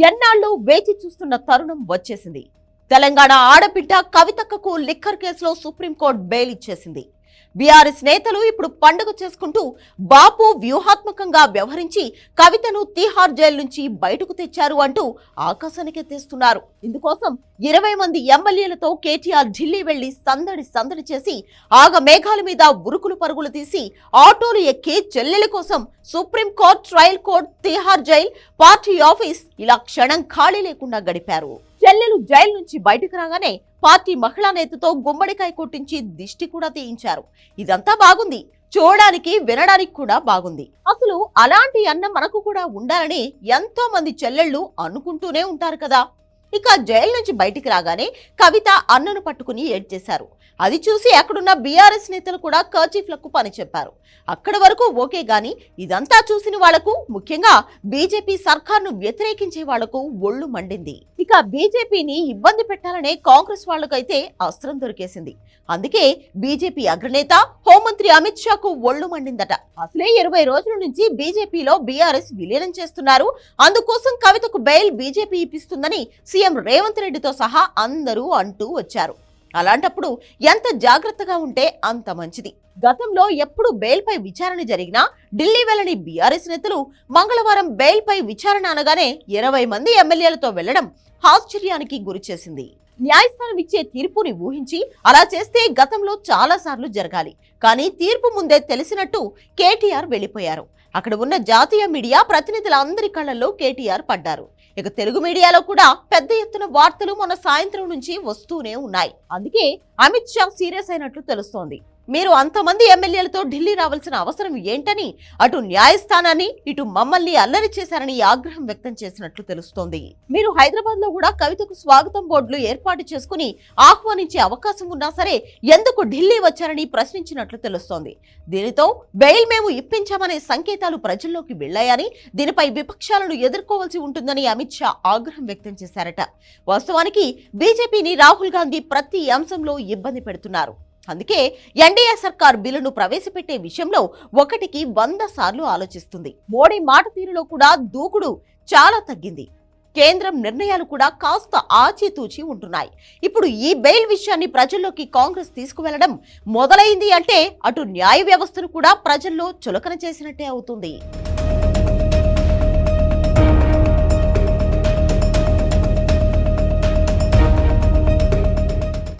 ఎన్నాళ్ళు వేచి చూస్తున్న తరుణం వచ్చేసింది. తెలంగాణ ఆడబిడ్డ కవితక్కకు లిక్కర్ కేసులో సుప్రీంకోర్టు బెయిల్ ఇచ్చేసింది. బీఆర్ఎస్ నేతలు ఇప్పుడు పండుగ చేసుకుంటూ బాపు వ్యూహాత్మకంగా వ్యవహరించి కవితను తీహార్ జైలు నుంచి బయటకు తెచ్చారు అంటూ ఆకాశానికెత్తేస్తున్నారు ఇందుకోసం ఇరవై మంది ఎమ్మెల్యేలతో కేటీఆర్ ఢిల్లీ వెళ్ళి సందడి సందడి చేసి ఆగ మేఘాల మీద ఉరుకులు పరుగులు తీసి ఆటోలు ఎక్కి చెల్లెల కోసం supreme court trial court Tihar jail party office ఇలా క్షణం ఖాళీ లేకుండా గడిపారు. చెల్లెలు జైలు నుంచి బయటకు రాగానే పార్టీ మహిళా నేతతో గుమ్మడికాయ కొట్టించి దిష్టి కూడా తీయించారు. ఇదంతా బాగుంది. చూడడానికి వినడానికి కూడా బాగుంది. అసలు అలాంటి అన్న మనకు కూడా ఉండాలని ఎంతో మంది చెల్లెళ్ళు అనుకుంటూనే ఉంటారు కదా. ఇక జైలు నుంచి బయటికి రాగానే కవిత అన్నను పట్టుకుని ఏడ్చేశారు అది చూసి అక్కడున్న బీఆర్ఎస్ నేతలు కూడా కర్చీఫ్లకు పని చెప్పారు. అక్కడి వరకు ఓకే గాని ఇదంతా చూసిన వాళ్ళకు ముఖ్యంగా బీజేపీ సర్కార్ను వ్యతిరేకించే వాళ్ళకు ఒళ్ళు మండింది. ఇక బీజేపీని ఇబ్బంది పెట్టాలనే కాంగ్రెస్ వాళ్ళకైతే అస్త్రం దొరికేసింది. అందుకే బీజేపీ అగ్రనేత హోంమంత్రి అమిత్ షాకు ఒళ్ళు మండిందట. అసలే ఇరవై రోజుల నుంచి బీజేపీలో బీఆర్ఎస్ విలీనం చేస్తున్నారు. అందుకోసం కవితకు బెయిల్ బీజేపీ ఇప్పిస్తుందని సీఎం రేవంత్ రెడ్డితో సహా అందరూ అంటూ వచ్చారు. అలాంటప్పుడు ఎంత జాగ్రత్తగా ఉంటే అంత మంచిది. గతంలో ఎప్పుడు బెయిల్పై విచారణ జరిగినా ఢిల్లీ వెళ్ళని బీఆర్ఎస్ నేతలు మంగళవారం బెయిల్పై విచారణ అనగానే ఇరవై మంది ఎమ్మెల్యేలతో వెళ్ళడం ఆశ్చర్యానికి గురిచేసింది న్యాయస్థానం ఇచ్చే తీర్పుని ఊహించి అలా చేస్తే గతంలో చాలా సార్లు జరగాలి. కానీ తీర్పు ముందే తెలిసినట్టు కేటీఆర్ వెళ్ళిపోయారు అక్కడ ఉన్న జాతీయ మీడియా ప్రతినిధుల అందరి కళ్ళల్లో కేటీఆర్ పడ్డారు. ఇక తెలుగు మీడియాలో కూడా పెద్ద ఎత్తున వార్తలు మొన్న సాయంత్రం నుంచి వస్తూనే ఉన్నాయి. అందుకే అమిత్ షా సీరియస్ అయినట్లు తెలుస్తోంది. మీరు అంతమంది ఎమ్మెల్యేలతో ఢిల్లీ రావాల్సిన అవసరం ఏంటని అటు న్యాయస్థానాన్ని ఇటు మమ్మల్ని అల్లరి చేశారని ఆగ్రహం వ్యక్తం చేసినట్లు తెలుస్తోంది. మీరు హైదరాబాద్లో కూడా కవితకు స్వాగతం బోర్డులు ఏర్పాటు చేసుకుని ఆహ్వానించే అవకాశం ఉన్నా సరే ఎందుకు ఢిల్లీ వచ్చారని ప్రశ్నించినట్లు తెలుస్తోంది. దీనితో బెయిల్ మేము ఇప్పించామనే సంకేతాలు ప్రజల్లోకి వెళ్ళాయని దీనిపై విపక్షాలను ఎదుర్కోవాల్సి ఉంటుందని అమిత్ షా ఆగ్రహం వ్యక్తం చేశారట. వాస్తవానికి బీజేపీని రాహుల్ గాంధీ ప్రతి అంశంలో ఇబ్బంది పెడుతున్నారు. అందుకే ఎన్డీఏ సర్కార్ బిల్లును ప్రవేశపెట్టే విషయంలో ఒకటికి వంద సార్లు ఆలోచిస్తుంది. మోడీ మాట తీరులో కూడా దూకుడు చాలా తగ్గింది. కేంద్రం నిర్ణయాలు కూడా కాస్త ఆచితూచి ఉంటున్నాయి. ఇప్పుడు ఈ బెయిల్ విషయాన్ని ప్రజల్లోకి కాంగ్రెస్ తీసుకువెళ్ళడం మొదలైంది అంటే అటు న్యాయ వ్యవస్థను కూడా ప్రజల్లో చులకన చేసినట్టే అవుతుంది.